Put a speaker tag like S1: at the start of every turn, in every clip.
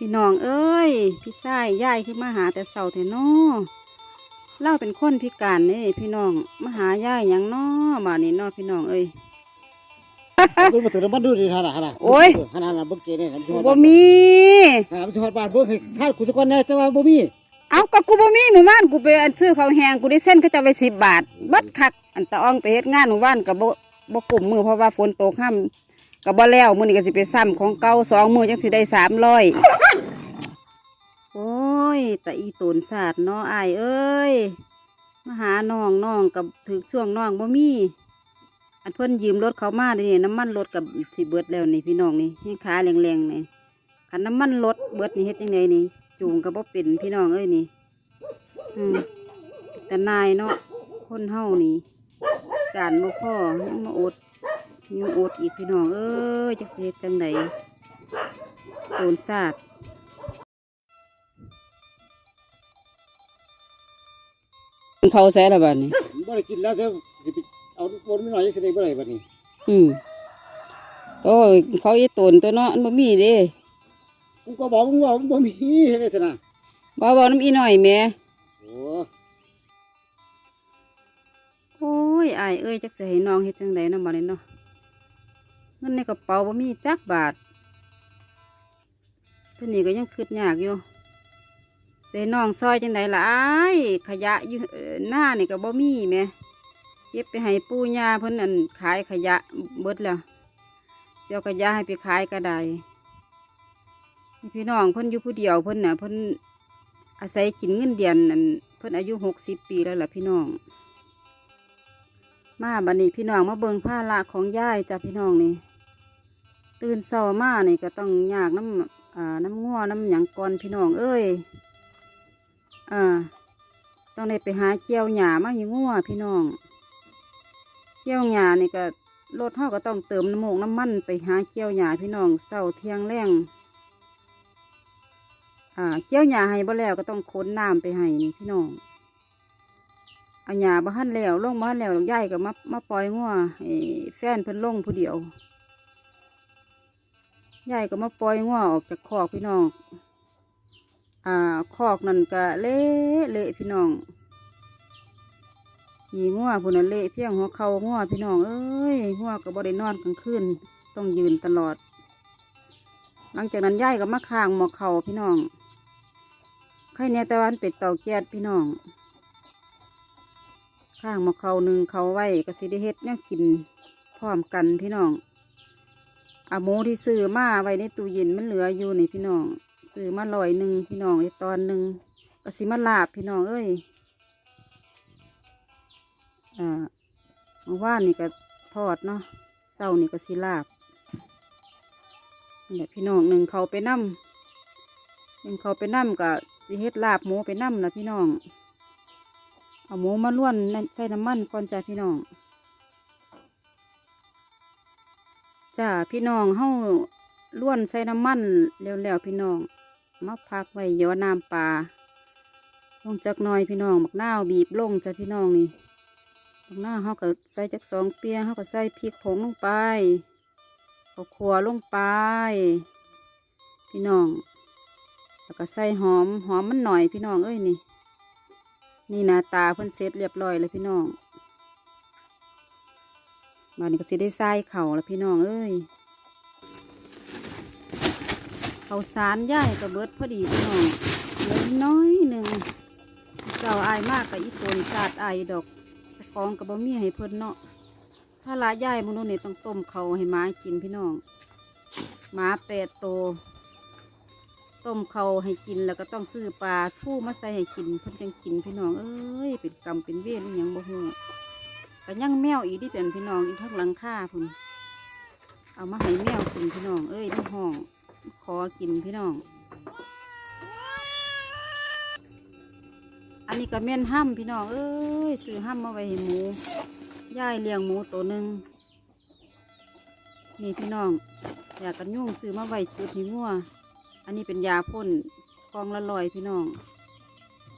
S1: พี่น้องเอ้ย พี่ชายยายขึ้นมาหาแต่เสาแต่นอเล่าเป็นคนพิการนี่พี่น้องมาหายายหยังนอมานี่นอพี่น้องเอ้ย
S2: คุณมาถึงน้ำมันดูดิฮะนะฮะนะ
S1: โอ้ย
S2: ฮะนะเบิ่งเกเนี่ย
S1: บ่มี
S2: ฮะมันสิฮอดบ้านเบิ่งให้ข้าวคุณทุกคนแน่แต่ว่าบ่มี
S1: เอาก็กูบ่มีหมู่บ้านกูไปอันซื้อข้าวแหงกูได้เส้นเขาจะไปสิบบาทเบัดคักอันตะอ่องไปเฮ็ดงานหมู่บ้านกับบ่บ่กลุ่มมือเพราะว่าฝนตกห้ามกับบ่แล้วมื้อนี้ก็สิไปซ้ำของเก่าสองมือจังสิได้สามร้อยโอ้ย แต่อีตนศาสตร์เนาะอายเอ้ยมาหาน้องน้องกับถึกช่วงน้องบ่มีอันเพิ่นยืมรถเขามาเดี๋ยวนี่น้ำมันรถกับสิเบิดแล้วนี่พี่น้องนี่ให้ขาแรงๆนี่คันน้ำมันรถเบิดนี่เฮ็ดยังไงนี่ จูงก็บ่เป็นพี่น้องเอ้ยนี่ อืมแต่นายเนาะคนเฮานี่ การบ่พอยังมาอดยังอดอีกพี่น้องเอ้ยจักสิเฮ็ดจังไดโดนสาด เขาใส่ละบัดนี้
S2: บ่ได้กินแล้วจะสิไปเอาวนนิดหน่อยสิได้บ่ได้บัดนี้
S1: อืมโอ้ยเขาอีตนตัวเนาะอันบ่มีเด้
S2: กูก็บอกมึงว่ามันบ่มีเฮ็ดได้ซั่นน่ะ
S1: บ่บ่น้ำอีหน่อยแหม่
S2: โอ้
S1: โอ้ยอายเอ้ยจักสิให้น้องเฮ็ดจังไดเนาะบัดนี้เนาะเงินในกระเป๋าบ่มีจักบาทเท่านี้ก็ยังคิดยากอยู่ สิให้น้องซอยจังไดล่ะอ้ายขยะอยู่หน้านี่ก็บ่มีแม่เก็บไปให้ปู่ย่าเพิ่นอันขายขยะเบิดแล้วสิเอาขยะให้ไปขายก็ได้พี่น้องเพิ่นอยู่ผู้เดียวเพิ่นน่ะเพิ่นอาศัยกินเงินเดือนนั่นเพิ่นอายุหกสิบปีแล้วล่ะพี่น้อง มาบันนี้พี่น้องมาเบิ่งผ้าละของยายจ้ะพี่น้องนี่ ตื่นเช้ามานี่ก็ต้องยากน้ำอ่าน้ำงัวน้ำหยังก่อนพี่น้องเอ้ย อ่าต้องได้ไปหาเจียวหญ้ามาห้งัวพี่น้องเจียวหญ้านี่ก็รถเฮาก็ต้องเติมน้ำมูกน้ำมันไปหาเจียวหญ้าพี่น้องเช้าเทียงแรงอ่าเจียวหญ้าให้บ่แล้วก็ต้องค้นน้ำไปให้นี่พี่น้องเอาหญ้าบ้านแล้วลงบ้านแล้วยายก็มามาปล่อยงัวให้แฟนเพิ่นลงผู้เดียวยายก็มาปล่อยงัวออกจากคอกพี่น้อง อ่าคอกนั่นก็เละเละพี่น้องขี่งัวพุ่นน่ะเละเพียงหัวเข่างัวพี่น้องเอ้ยงัวก็บ่ได้นอนกลางคืนต้องยืนตลอด หลังจากนั้นยายก็มาข้างหมอกเข่าพี่น้องไข่เนี่ยต่วามันเป็ดเต่าแก๊สพี่น้อง ข้างมาเขาหนึ่งเขาไว้ก็สิได้เฮ็ดแนวกินพร้อมกันพี่น้องอาหมูที่ซื้อมาไว้ในตู้เย็นมันเหลืออยู่นี่พี่น้อง ซื้อมาลอยหนึ่งพี่น้องในตอนหนึ่งก็สิมาลาบพี่น้องเอ้ยอ่าเมื่อว่านนี่ก็ทอดเนาะเศร้านี่ก็สิลาบนี่แหละพี่น้องหนึ่งเขาไปนั่มหนึ่งเขาไปนั่มก็สิเฮ็ดลาบหมูไปนั่มนะพี่น้อง เอาหมูมาล้วนในใส่น้ำมันก่อนจ้าพี่น้องจ้าพี่น้องเฮา ล้วนใส่น้ำมันแล้วๆพี่น้องมาพักไว้เยอน้ำปลาลงจักน่อยพี่น้องบักนาวบีบลงจ้าพี่น้องนี่บักนาเฮาก็ใส่จักสองเปียเฮาก็ใส่พริกผงลงไปเอาขัวลงไป พี่น้อง แล้วก็ใส่หอมหอมมันหน่อยพี่น้องเอ้ยนี่ นี่หนาตาเพิ่นเสร็จเรียบร้อยแล้วพี่น้องบานนี้ก็สิได้ใส่เข่าแล้วพี่น้องเอ้ย เขาวสารย่ายก็เบิดพอดีพี่น้องเลือน้อยหนึ่งเจ้าอายมากกับอีโตนชาดอายดอกเจ้าของกับบะมีให้เพิ่นเนาะถ้าละย่ายมนุษย์นี่ยต้องต้มเขาให้หมากินพี่น้องหมาแปดโตวต้มเขาให้กินแล้วก็ต้องซื้อปลาทู่มาใส่ให้กินเพิ่นจังกินพี่น้องเอ้ยเป็นกรรมเป็นเวรอหยังบ่ฮู้ก็ยังแมวอีกที่เป็นพี่น้องอีกทั้งหลังคาพุ่นเอามาให้แมวกินพี่น้องเอ้ยในห้อง ขอกินพี่น้อง อันนี้ก็แม่นห้ำพี่น้อง เอ้ยซื้อห้ำมาไว้ให้หมูย่ายเลี้ยงหมูตัวหนึ่งนี่พี่น้อง อยากกันยุ่งซื้อมาไว้จุดห้งัวอันนี้เป็นยาพ่นกองละลอยพี่น้อง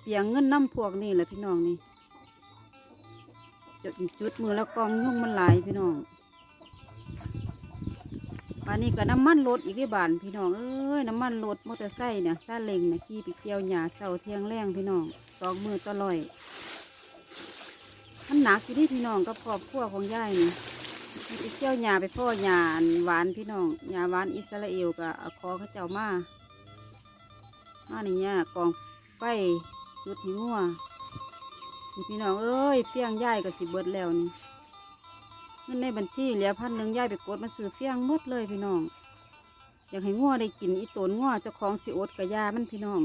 S1: เปียงเงินน้ำพวกนี่แหละพี่น้องนี่จุดจุดมือแล้วกองยุ่งมันหลายพี่น้อง ป่านนี้ก็น้ำมันรถอีกที่บ้านพี่น้องเอ้ยน้ำมันรถมอเตอร์ไซค์เนี่ยซาเล็งเนี่ยขี่ไปเกี่ยวหญ้าเสาเที่ยงแรงพี่น้องสองมือตลอยมันหนักอยู่ที่พี่น้องกับครอบครัวของย่ายนี่ไปเกี่ยวหญ้าไปพ่อหญ้านหวานพี่น้องหญ้าหวานอิสราเอลกับคอเขาเจ้ามามานี่เนี่ยกองไฟจุดหิงัวพี่น้องเอ้ยเฟี้ยงย่ายก็สิเบิดแล้วนี่ เงินในบัญชีเหลือพันหนึ่งย่ายไปกดมาซื้อเฟี้ยงหมดเลยพี่น้อง อยากให้ง้อได้กินอีตนง้อเจ้าของสิอดกระยามันพี่น้อง